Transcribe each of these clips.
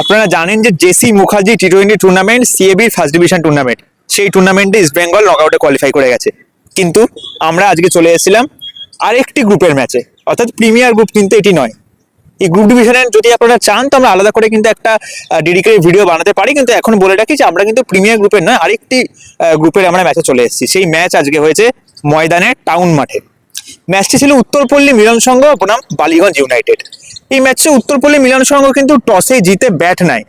আপনারা জানেন যে JC Mukherjee T twenty tournament সিএবির first division tournament সেই টুর্নামেন্টে ইস্ট বেঙ্গল নকআউটে কোয়ালিফাই করে গেছে। কিন্তু আমরা আজকে চলে এসেছিলাম আরেকটি গ্রুপের ম্যাচে অর্থাৎ প্রিমিয়ার গ্রুপ কিন্তু এটি নয়। এই গ্রুপ ডিভিশনের যদি আপনারা চান, তো আমরা আলাদা করে কিন্তু একটা ডেডিকেটেড ভিডিও বানাতে পারি। কিন্তু এখন বলে রাখি যে আমরা কিন্তু প্রিমিয়ার গ্রুপের নয়, আরেকটি গ্রুপের আমরা ম্যাচে চলে এসেছি। সেই ম্যাচ আজকে হয়েছে ময়দানে টাউন মাঠে। ম্যাচটি ছিল উত্তরপল্লী মিলন সংঘ বনাম বালিগঞ্জ ইউনাইটেড এই ম্যাচে উত্তরপল্লী মিলন সংঘ কিন্তু টসে জিতে ব্যাট নেয়।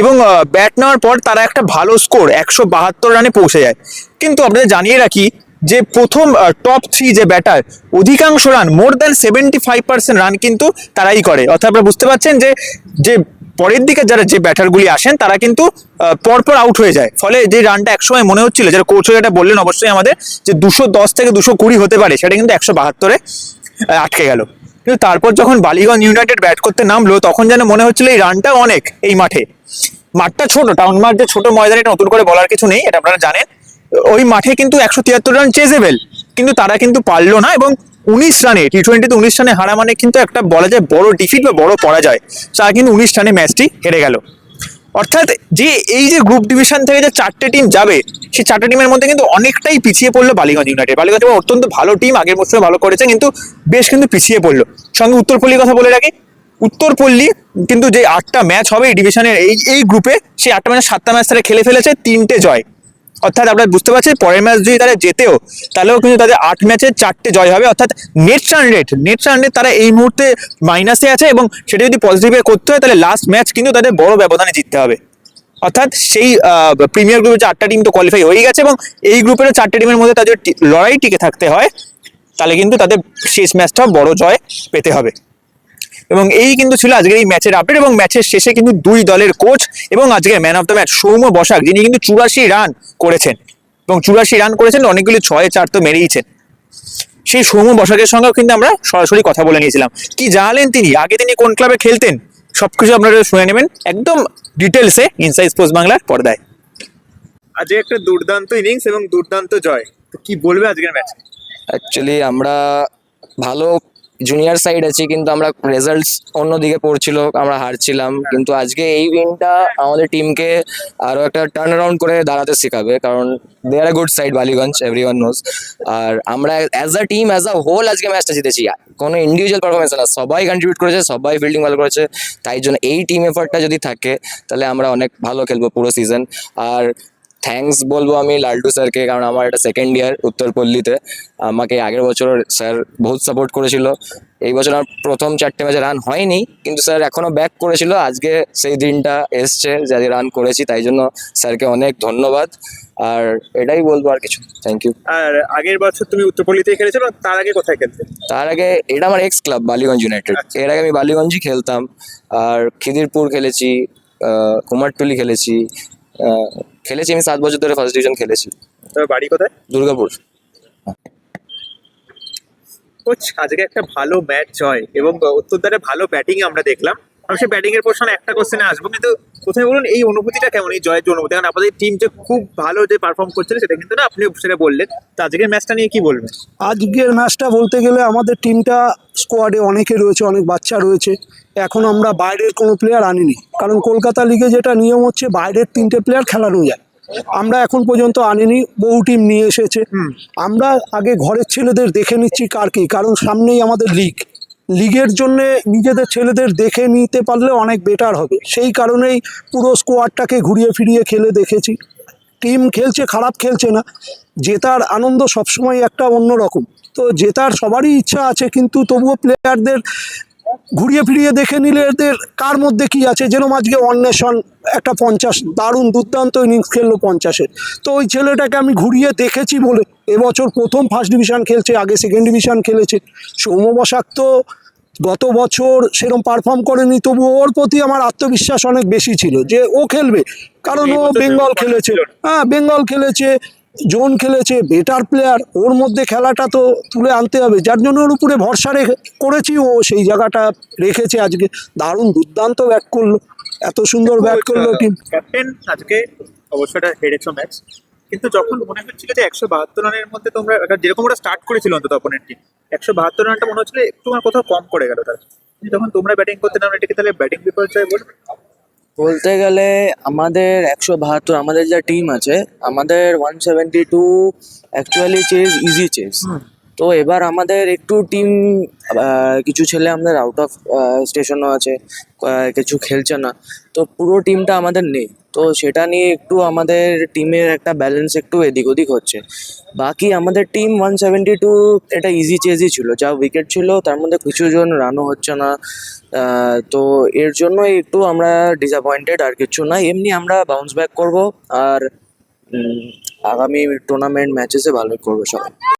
এবং ব্যাট নেওয়ার পর তারা একটা ভালো স্কোর একশো বাহাত্তর রানে পৌঁছে যায়। কিন্তু আপনাদের জানিয়ে রাখি যে প্রথম টপ থ্রি যে ব্যাটার অধিকাংশ run more than seventy five percent run কিন্তু তারাই করে। অর্থাৎ আপনারা বুঝতে পারছেন যে যে পরের দিকে যারা যে ব্যাটারগুলি আসেন, তারা কিন্তু পরপর আউট হয়ে যায়। ফলে যে রানটা একসময় মনে হচ্ছিল, যারা কোচ যেটা বললেন অবশ্যই আমাদের, যে দুশো দশ থেকে দুশো কুড়ি হতে পারে, সেটা কিন্তু একশো বাহাত্তরে আটকে গেল। কিন্তু তারপর যখন বালিগঞ্জ ইউনাইটেড ব্যাট করতে নামলো, তখন যেন মনে হচ্ছিল এই রানটা অনেক এই মাঠে। মাঠটা ছোট টাউন মাঠ যে ছোট ময়দান এটা নতুন করে বলার কিছু নেই, এটা আপনারা জানেন। ওই মাঠে কিন্তু একশো তিয়াত্তর রান চেজেবেল। কিন্তু তারা কিন্তু পারল না এবং উনিশ রানে টি টোয়েন্টিতে উনিশ রানে হারা মানে কিন্তু একটা বলা যায় বড় ডিফিট বা বড় পরাজয়। তারা কিন্তু উনিশ রানে ম্যাচটি হেরে গেল। অর্থাৎ যে এই যে গ্রুপ ডিভিশন থেকে যে চারটে টিম যাবে, সেই চারটে টিমের মধ্যে কিন্তু অনেকটাই পিছিয়ে পড়ল বালিগঞ্জ ইউনাইটেড বালিগঞ্জ অত্যন্ত ভালো টিম আগের মৌসুমে ভালো করেছে, কিন্তু বেশ কিন্তু পিছিয়ে পড়ল। সঙ্গে উত্তরপল্লীর কথা বলে রাখি। উত্তরপল্লী কিন্তু যে আটটা ম্যাচ হবে এই ডিভিশনের এই এই গ্রুপে সেই আটটা ম্যাচের সাতটা ম্যাচ তারা খেলে ফেলেছে, তিনটে জয়। অর্থাৎ আপনারা বুঝতে পারছেন, পরের ম্যাচ যদি তারা যেতেও তাহলেও কিন্তু তাদের আট ম্যাচে চারটে জয় হবে। অর্থাৎ net run rate net run rate তারা এই মুহূর্তে মাইনাসে আছে এবং সেটা যদি পজিটিভে করতে হয়, তাহলে লাস্ট ম্যাচ কিন্তু তাদের বড় ব্যবধানে জিততে হবে। অর্থাৎ সেই প্রিমিয়ার গ্রুপে চারটা টিম তো কোয়ালিফাই হয়ে গেছে এবং এই গ্রুপের চারটে টিমের মধ্যে তাদের লড়াই টিকে থাকতে হয়, তাহলে কিন্তু তাদের শেষ ম্যাচটা বড় জয় পেতে হবে। এবং এই কিন্তু ছিল আজকের এই ম্যাচের আপডেট এবং ম্যাচের শেষে কিন্তু দুই দলের কোচ এবং আজকে man of the match Soumya Basak যিনি কিন্তু চুরাশি রান করেছেন। এবং চুরাশি রান করেছেন অনেকগুলি ছয় চার তো মেরেইছেন। সেই সৌম্য বসাকের সঙ্গেও কিন্তু আমরা সরাসরি কথা বলে নিয়েছিলাম। কি জানালেন তিনি? আগে তিনি কোন ক্লাবে খেলতেন? সবকিছু আপনারা শুনে নেবেন একদম ডিটেলসে ইনসাইড স্পোর্টস বাংলার পর্দায়। আজকে একটা দুর্দান্ত ইনিংস এবং দুর্দান্ত জয়। তো কি বলবে আজকের ম্যাচ অ্যাকচুয়ালি আমরা ভালো জুনিয়র সাইড আছি, কিন্তু আমরা রেজাল্টস অন্যদিকে পড়ছিল, আমরা হারছিলাম। কিন্তু আজকে এই উইনটা আমাদের টিমকে আরও একটা টার্ন অ্যারাউন্ড করে দাঁড়াতে শেখাবে, কারণ they are good side Ballygunge every one knows আর আমরা as a team as a whole আজকে ম্যাচটা জিতেছি। কোনো ইন্ডিভিজুয়াল পারফরমেন্স না, সবাই কন্ট্রিবিউট করেছে, সবাই ফিল্ডিং ভালো করেছে, তাই জন্য এই টিম এফার্টটা যদি থাকে, তাহলে আমরা অনেক ভালো খেলব পুরো সিজন আর থ্যাঙ্কস বলব আমি লাল্টু স্যারকে কারণ আমার এটা সেকেন্ড ইয়ার উত্তরপল্লীতে। আমাকে আগের বছর স্যার বহুত সাপোর্ট করেছিল। এই বছর আমার প্রথম চারটে ম্যাচে রান হয়নি কিন্তু স্যার এখনও ব্যাক করেছিল। আজকে সেই দিনটা এসছে যাতে রান করেছি তাই জন্য স্যারকে অনেক ধন্যবাদ। আর এটাই বলব আর কিছু। থ্যাংক ইউ আর আগের বছর তুমি উত্তরপল্লীতে খেলেছো তার আগে কোথায় খেলতে? তার আগে এটা আমার এক্স ক্লাব বালিগঞ্জ ইউনাইটেড এর আগে আমি বালিগঞ্জই খেলতাম। আর খিদিরপুর খেলেছি কুমারটুলি খেলেছি খেলেছি আমি সাত বছর ধরে ফার্স্ট ডিভিশন খেলেছি। তবে বাড়ি কোথায়? দুর্গাপুর। কোচ আজকে একটা ভালো ম্যাচ হয় এবং উত্তরদারে ভালো ব্যাটিং আমরা দেখলাম। আমি সেই ব্যাটিং এর পোর্শনে একটা কোশ্চেনে আসব কিন্তু প্রথমে বলুন এই অনুভূতিটা কেমন এই জয়ের অনুভূতি কারণ আপনাদের টিম যে খুব ভালো যে পারফর্ম করছিল সেটা কিন্তু না আপনি সেটা বললেন। তো আজকের ম্যাচটা নিয়ে কি বলবেন? আজকের ম্যাচটা বলতে গেলে আমাদের টিমটা স্কোয়াডে অনেকে রয়েছে অনেক বাচ্চা রয়েছে। এখন আমরা বাইরের কোনো প্লেয়ার আনিনি। কারণ কলকাতা লিগে যেটা নিয়ম হচ্ছে বাইরের তিনটে প্লেয়ার খেলানো যায়। আমরা এখন পর্যন্ত আনিনি বহু টিম নিয়ে এসেছে। আমরা আগে ঘরের ছেলেদের দেখে নিচ্ছি কার কি কারণ সামনেই আমাদের লিগ লিগের জন্য নিজেদের ছেলেদের দেখে নিতে পারলে অনেক বেটার হবে। সেই কারণেই পুরো স্কোয়াডটাকে ঘুরিয়ে ফিরিয়ে খেলে দেখেছি। টিম খেলছে, খারাপ খেলছে না। জেতার আনন্দ সবসময় একটা অন্যরকম। তো জেতার সবারই ইচ্ছা আছে, কিন্তু তবুও প্লেয়ারদের ঘুরিয়ে ফিরিয়ে দেখে নিলে এদের কার মধ্যে কি আছে? যেরকম আজকে অন্বেষণ একটা পঞ্চাশ দারুণ দুর্দান্ত ইনিংস খেললো পঞ্চাশের। তো ওই ছেলেটাকে আমি ঘুরিয়ে দেখেছি বলে এবছর প্রথম ফার্স্ট ডিভিশন খেলছে আগে সেকেন্ড ডিভিশন খেলেছে। সৌম্য বসাক তো গত বছর সেরকম পারফর্ম করেনি তবু ওর প্রতি আমার আত্মবিশ্বাস অনেক বেশি ছিল যে ও খেলবে। কারণ ও বেঙ্গল খেলেছে। হ্যাঁ বেঙ্গল খেলেছে। জোন খেলেছে বেটার প্লেয়ার ওর মধ্যে খেলাটা তো তুলে আনতে হবে। যার জন্য ওর উপরে ভরসা রেখে করেছি ও সেই জায়গাটা রেখেছে আজকে। দারুণ দুর্দান্ত ব্যাট করল। এত সুন্দর ব্যাট করল টিম ক্যাপ্টেন আজকে অবশ্যই এটা হেরেছো ম্যাচ কিন্তু যখন মনে হচ্ছিল যে একশো বাহাত্তর রানের মধ্যে তোমরা একটা যেরকম ওরা স্টার্ট করেছিল অন্তত অপোনেন্ট টিম একশো বাহাত্তর রানটা মনে হচ্ছিল একটু কোথাও কম করে গেল তার। যখন তোমরা ব্যাটিং করতে নামলে এটাকে তাহলে ব্যাটিং বিপর্যয় বলবে? বলতে গেলে আমাদের একশো বাহাত্তর, আমাদের যা টিম আছে, আমাদের one seventy two actually chase easy chase তো এবার আমাদের একটু টিম কিছু ছেলে আমাদের আউট অফ স্টেশনও আছে কিছু খেলছে না। তো পুরো টিমটা আমাদের নেই। তো সেটা নিয়ে একটু আমাদের টিমের একটা ব্যালেন্স একটু এদিক ওদিক হচ্ছে। বাকি আমাদের টিম ওয়ান সেভেন্টি টু এটা ইজি চেজই ছিল। যা উইকেট ছিল, তার মধ্যে কিছু জন রানও হচ্ছে না। তো এর জন্যই একটু আমরা ডিসঅ্যাপয়েন্টেড আর কিছু না। এমনি আমরা বাউন্স ব্যাক করব আর আগামী টুর্নামেন্ট ম্যাচেসে ভালো করব সবাই।